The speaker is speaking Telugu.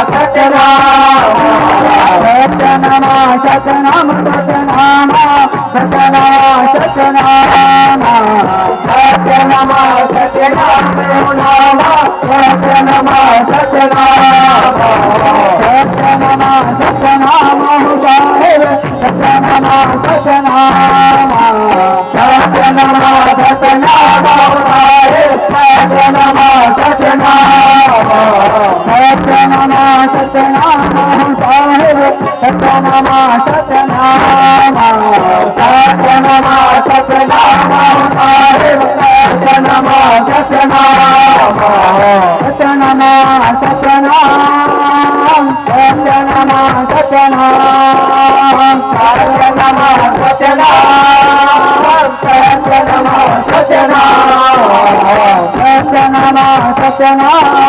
సతనామ సతనామ సతనామ సతనామ సతనామ సతనామ సతనామ సతనామ సతనామ సతనామ సతనామ సతనామ సతనామ సతనామ సతనామ సతనామ सत्यनाम सत्यनामा सत्यनाम साहेब सत्यनामा सत्यनाम सत्यनामा सत्यनाम साहेब सत्यनामा सत्यनाम सत्यनामा सत्यनाम सत्यनामा सत्यनाम सत्यनामा सत्यनाम सत्यनामा सत्यनाम सत्यनामा